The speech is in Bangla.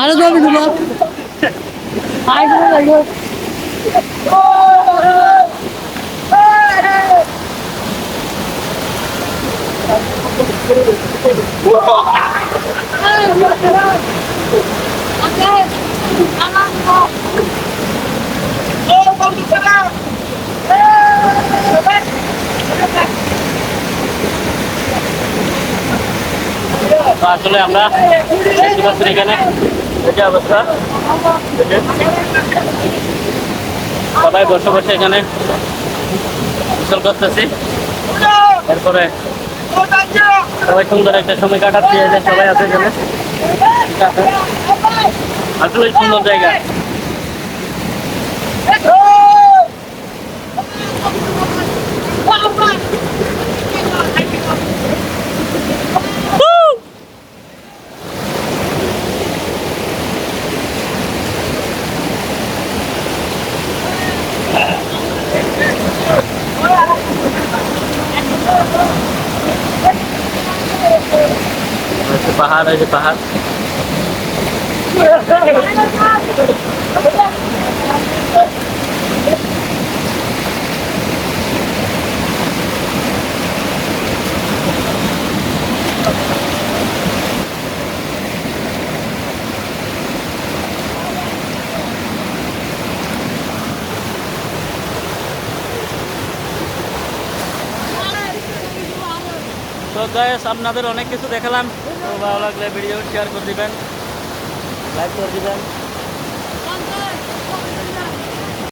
আরও যাবি তোমার আই আসলে আমরা দেখতে পাচ্ছি এখানে এটা অবস্থা। সবাই বসে বসে এখানে গোসল করতেছি। এরপরে সবাই সুন্দর একটা সময় কাটাচ্ছি সবাই আছে এখানে। আসলে সুন্দর জায়গা। paharay di pahat. Thank you. তো গাইস, আপনাদের অনেক কিছু দেখালাম। তো ভালো লাগলে ভিডিও শেয়ার করে দিবেন লাইক করে দিবেন।